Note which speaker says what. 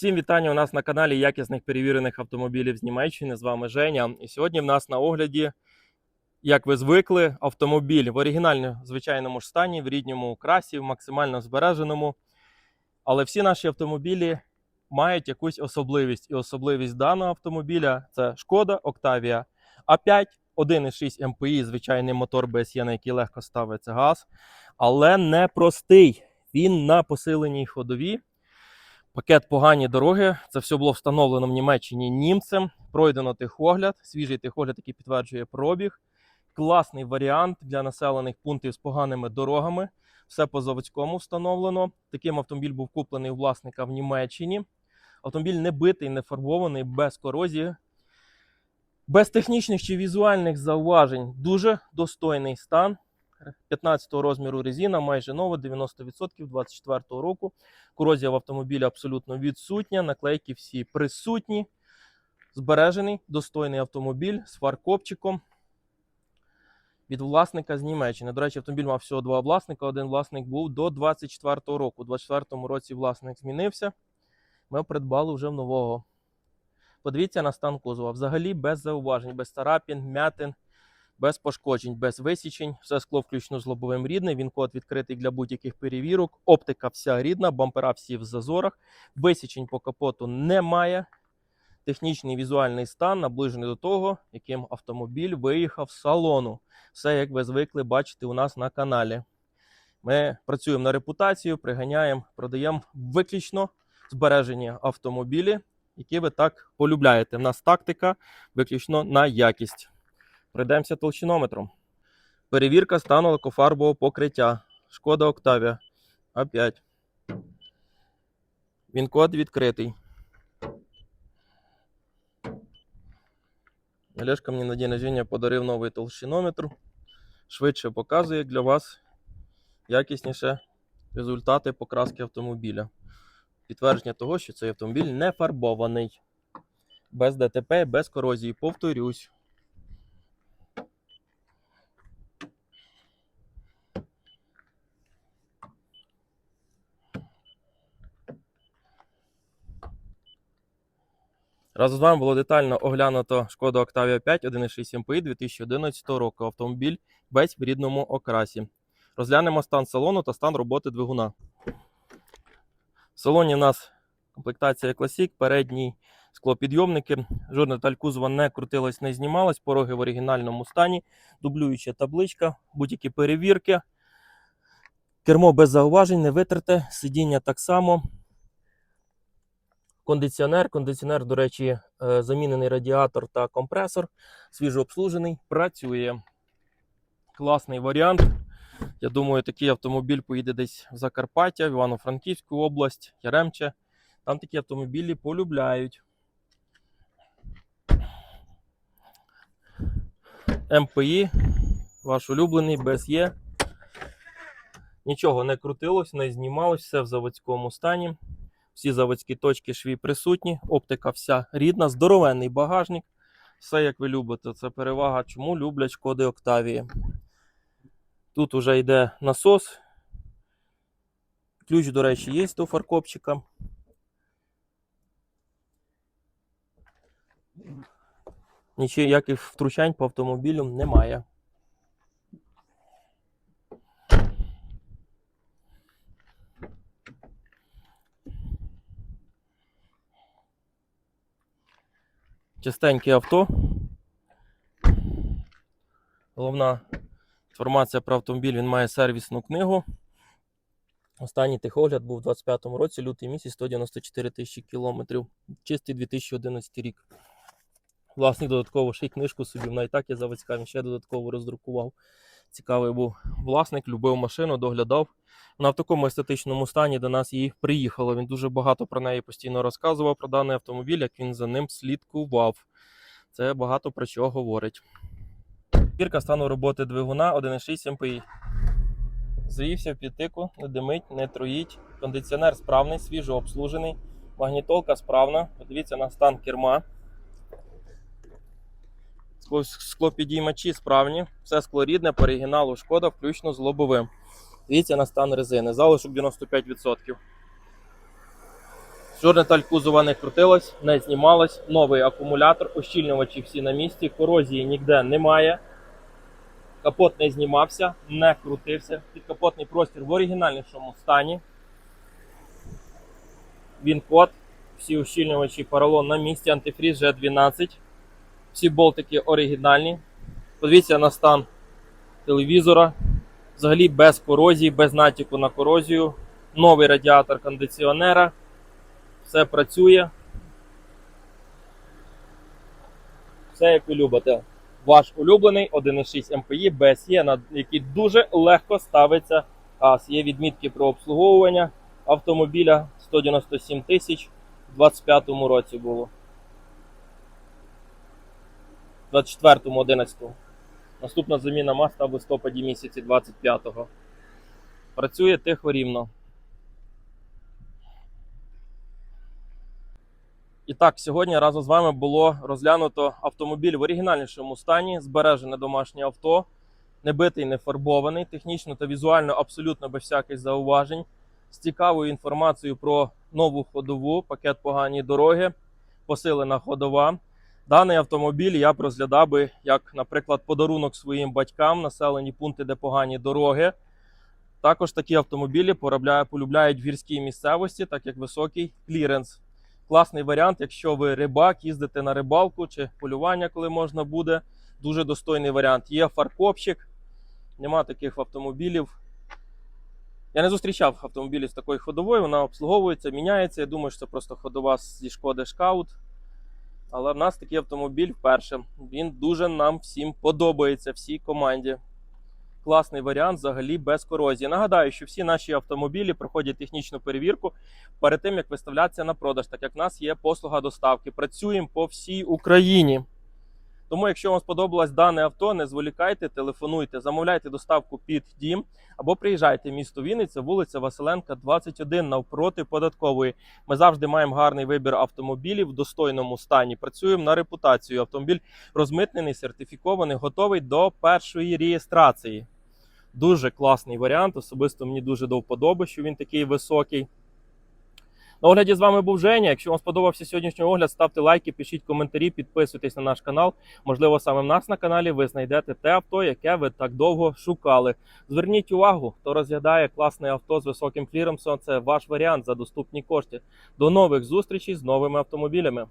Speaker 1: Всім вітання у нас на каналі якісних перевірених автомобілів з Німеччини. З вами Женя. І сьогодні в нас на огляді, як ви звикли, автомобіль в оригінальному звичайному ж стані, в рідному красі, в максимально збереженому. Але всі наші автомобілі мають якусь особливість. І особливість даного автомобіля це Шкода Octavia A5, 1,6 МПІ, звичайний мотор BSE, на який легко ставиться газ, але не простий. Він на посиленій ходовій. Пакет погані дороги. Це все було встановлено в Німеччині німцем. Пройдено техогляд, свіжий техогляд, який підтверджує пробіг. Класний варіант для населених пунктів з поганими дорогами. Все по заводському встановлено. Таким автомобіль був куплений у власника в Німеччині. Автомобіль не битий, не фарбований, без корозії, без технічних чи візуальних зауважень. Дуже достойний стан. 15 розміру резина, майже нова, 90% 24 року. Корозія в автомобілі абсолютно відсутня. Наклейки всі присутні. Збережений достойний автомобіль з фаркопчиком від власника з Німеччини. До речі, автомобіль мав всього два власника. Один власник був до 24 року. У 24 році власник змінився. Ми придбали вже в нового. Подивіться на стан кузова. Взагалі без зауважень, без царапін, м'ятин, без пошкоджень, без висічень. Все скло включно з лобовим рідне. Він код відкритий для будь-яких перевірок. Оптика вся рідна, бампера всі в зазорах. Висічень по капоту немає. Технічний візуальний стан наближений до того, яким автомобіль виїхав з салону. Все, як ви звикли бачити у нас на каналі. Ми працюємо на репутацію, приганяємо, продаємо виключно збережені автомобілі, які ви так полюбляєте. У нас тактика виключно на якість. Пройдемося толщинометром. Перевірка стану лакофарбового покриття. Шкода Octavia А5. Він код відкритий. Олешка мені на день рождения подарив новий толщинометр. Швидше показує для вас якісніше результати покраски автомобіля. Підтвердження того, що цей автомобіль не фарбований. Без ДТП, без корозії. Повторюсь. Разом з вами було детально оглянуто Шкода Octavia 5 1.6 MPI 2011 року. Автомобіль весь в рідному окрасі. Розглянемо стан салону та стан роботи двигуна. В салоні у нас комплектація Classic, передній склопідйомники. Жодна деталь кузова не крутилась, не знімалась. Пороги в оригінальному стані, дублююча табличка, будь-які перевірки. Кермо без зауважень, не витерте, сидіння так само. Кондиціонер. Кондиціонер, до речі, е, замінений радіатор та компресор. Свіжо обслужений, працює. Класний варіант. Я думаю, такий автомобіль поїде десь в Закарпаття, в Івано-Франківську область, Яремче. Там такі автомобілі полюбляють. МПІ, ваш улюблений, BSE. Нічого не крутилось, не знімалось, все в заводському стані. Всі заводські точки шві присутні, оптика вся рідна, здоровенний багажник. Все як ви любите. Це перевага, чому люблять шкоди Октавії. Тут вже йде насос. Ключ, до речі, є до фаркопчика. Ніяких втручань по автомобілю немає. Чистеньке авто. Головна інформація про автомобіль, він має сервісну книгу. Останній техогляд був у 2025 році, лютий місяць, 194 тисячі кілометрів. Чистий 2011 рік. Власник додатково ще й книжку собі, вона і так є заводська, він ще додатково роздрукував. Цікавий був власник, любив машину, доглядав. Вона в такому естетичному стані до нас її приїхала. Він дуже багато про неї постійно розказував про даний автомобіль, як він за ним слідкував. Це багато про що говорить. Бірка стану роботи двигуна 1,6 МПІ. Завівся в підтику, не димить, не троїть. Кондиціонер справний, свіжо обслужений. Магнітолка справна. Подивіться на стан керма. Скло- Склопідіймачі справні. Все скло рідне, по оригіналу шкода, включно з лобовим. Дивіться на стан резини. Залишок 95%. Жодна деталь кузова не крутилась, не знімалась. Новий акумулятор, ощільнювачі всі на місці, корозії ніде немає. Капот не знімався, не крутився. Підкапотний простір в оригінальнішому стані. Він код, всі ущільнювачі поролон на місці, антифріз G12. Всі болтики оригінальні. Подивіться на стан телевізора. Взагалі без корозії, без натяку на корозію. Новий радіатор кондиціонера. Все працює. Все як ви любите. Ваш улюблений 1.6 МПІ BSE, на який дуже легко ставиться газ. Є відмітки про обслуговування автомобіля 197 тисяч у 2025 році було. 24-му 11 Наступна заміна масла в листопаді місяці 25-го. Працює тихо рівно. І так, сьогодні разом з вами було розглянуто автомобіль в оригінальнішому стані, збережене домашнє авто, не битий, не фарбований, технічно та візуально абсолютно без всяких зауважень, з цікавою інформацією про нову ходову, пакет погані дороги, посилена ходова. Даний автомобіль я б розглядав би як, наприклад, подарунок своїм батькам, населені пункти, де погані дороги. Також такі автомобілі полюбляють в гірській місцевості, так як високий кліренс. Класний варіант, якщо ви рибак, їздите на рибалку чи полювання, коли можна буде. Дуже достойний варіант. Є фаркопчик, нема таких автомобілів. Я не зустрічав автомобілів з такою ходовою, вона обслуговується, міняється. Я думаю, що це просто ходова зі шкоди Шкаут. Але в нас такий автомобіль вперше. Він дуже нам всім подобається, всій команді. Класний варіант, взагалі без корозії. Нагадаю, що всі наші автомобілі проходять технічну перевірку перед тим, як виставлятися на продаж, так як в нас є послуга доставки. Працюємо по всій Україні. Тому, якщо вам сподобалось дане авто, не зволікайте, телефонуйте, замовляйте доставку під дім або приїжджайте в місто Вінниця, вулиця Василенка, 21 навпроти податкової. Ми завжди маємо гарний вибір автомобілів в достойному стані. Працюємо на репутацію. Автомобіль розмитнений, сертифікований, готовий до першої реєстрації. Дуже класний варіант. Особисто мені дуже до вподоби, що він такий високий. На огляді з вами був Женя. Якщо вам сподобався сьогоднішній огляд, ставте лайки, пишіть коментарі, підписуйтесь на наш канал. Можливо, саме в нас на каналі ви знайдете те авто, яке ви так довго шукали. Зверніть увагу, хто розглядає класне авто з високим кліренсом, це ваш варіант за доступні кошти. До нових зустрічей з новими автомобілями.